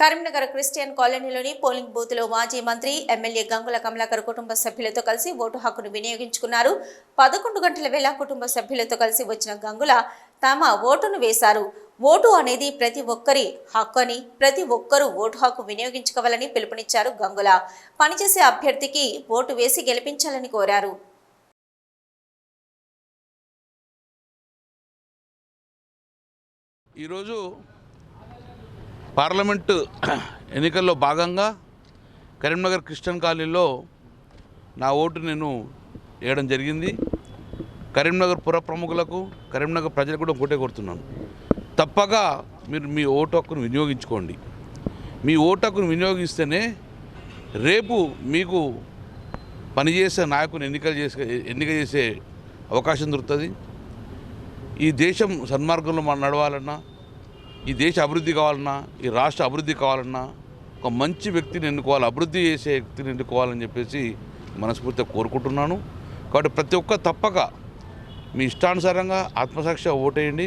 Karimnagar Christian కాలనీలోని polling బూత్లో మాజీ మంత్రి ఎమ్మెల్యే గంగుల కమలాకర్ కుటుంబ సభ్యులతో కలిసి ఓటు హక్కును వినియోగించుకున్నారు. పదకొండు గంటల వేళ కుటుంబ సభ్యులతో కలిసి వచ్చిన గంగుల తమ ఓటును వేశారు. ఓటు అనేది ప్రతి ఒక్కరి హక్కు అని ప్రతి ఒక్కరూ ఓటు హక్కు వినియోగించుకోవాలని పిలుపునిచ్చారు గంగుల. పనిచేసే అభ్యర్థికి ఓటు వేసి గెలిపించాలని కోరారు. ఈరోజు పార్లమెంటు ఎన్నికల్లో భాగంగా కరీంనగర్ క్రిస్టియన్ కాలనీలో నా ఓటు నేను వేయడం జరిగింది. కరీంనగర్ పుర ప్రముఖులకు కరీంనగర్ ప్రజలకు కూడా ఒకటే కోరుతున్నాను. తప్పక మీరు మీ ఓటు హక్కును వినియోగించుకోండి. మీ ఓటు హక్కును వినియోగిస్తేనే రేపు మీకు పనిచేసే నాయకుని ఎన్నికలు చేసే ఎన్నిక చేసే అవకాశం దొరుకుతుంది. ఈ దేశం సన్మార్గంలో మనం నడవాలన్నా ఈ దేశ అభివృద్ధి కావాలన్నా ఈ రాష్ట్ర అభివృద్ధి కావాలన్నా ఒక మంచి వ్యక్తిని ఎన్నుకోవాలి అభివృద్ధి చేసే వ్యక్తిని ఎన్నుకోవాలని చెప్పేసి మనస్ఫూర్తిగా కోరుకుంటున్నాను. కాబట్టి ప్రతి ఒక్క తప్పక మీ ఇష్టానుసారంగా ఆత్మసాక్షిగా ఓటేయండి.